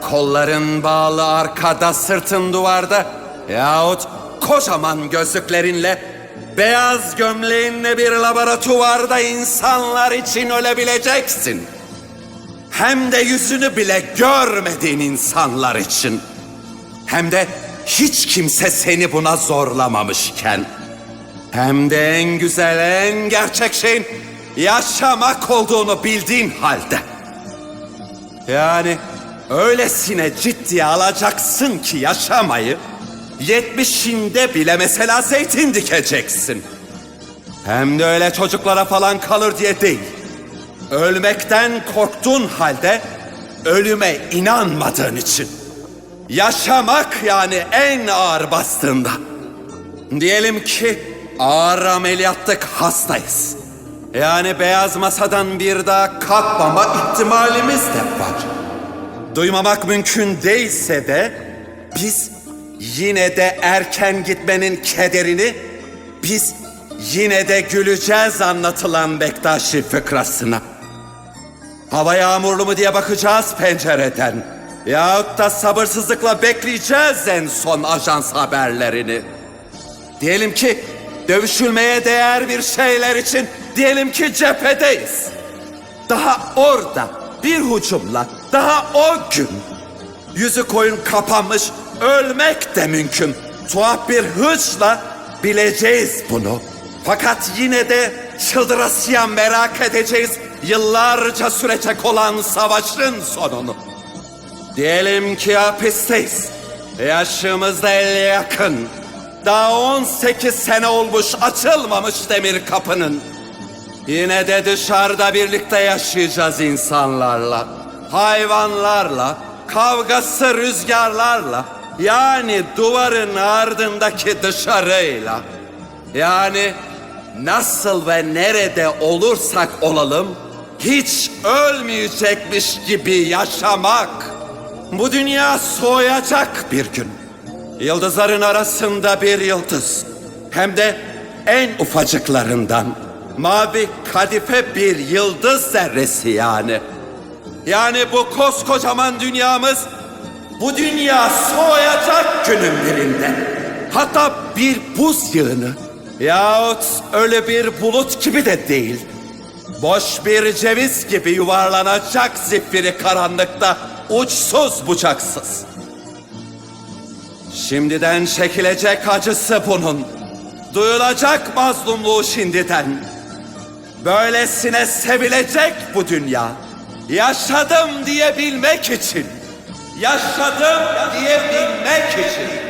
kolların bağlı arkada sırtın duvarda yahut kocaman gözlüklerinle beyaz gömleğinle bir laboratuvarda insanlar için ölebileceksin. Hem de yüzünü bile görmediğin insanlar için. Hem de hiç kimse seni buna zorlamamışken. Hem de en güzel, en gerçek şeyin yaşamak olduğunu bildiğin halde. Yani öylesine ciddiye alacaksın ki yaşamayı, yetmişinde bile mesela zeytin dikeceksin. Hem de öyle çocuklara falan kalır diye değil. Ölmekten korktuğun halde ölüme inanmadığın için. Yaşamak yani en ağır bastığında. Diyelim ki ağır ameliyatlık hastayız. Yani beyaz masadan bir daha kalkmama ihtimalimiz de var. Duymamak mümkün değilse de biz yine de erken gitmenin kederini biz yine de güleceğiz anlatılan Bektaşi fıkrasına. Hava yağmurlu mu diye bakacağız pencereden. Yahut da sabırsızlıkla bekleyeceğiz en son ajans haberlerini. Diyelim ki dövüşülmeye değer bir şeyler için diyelim ki cephedeyiz. Daha orada bir hücumla daha o gün yüzü koyun kapanmış ölmek de mümkün. Tuhaf bir hırsla bileceğiz bunu. Fakat yine de çıldırasıya merak edeceğiz yıllarca sürecek olan savaşın sonunu. Diyelim ki hapisteyiz. Yaşımızda 50 yakın. Daha 18 sene olmuş açılmamış demir kapının. Yine de dışarıda birlikte yaşayacağız insanlarla, hayvanlarla, kavgası rüzgarlarla. Yani duvarın ardındaki dışarıyla. Yani nasıl ve nerede olursak olalım hiç ölmeyecekmiş gibi yaşamak. Bu dünya soğuyacak bir gün. Yıldızların arasında bir yıldız. Hem de en ufacıklarından. Mavi kadife bir yıldız zerresi yani. Yani bu koskocaman dünyamız bu dünya soğuyacak günün birinde. Hatta bir buz yığını yahut öyle bir bulut gibi de değil. Boş bir ceviz gibi yuvarlanacak zifiri karanlıkta uçsuz bucaksız. Şimdiden çekilecek acısı bunun. Duyulacak mazlumluğu şimdiden. Böylesine sevilecek bu dünya. Yaşadım diyebilmek için. Yaşadım diyebilmek için.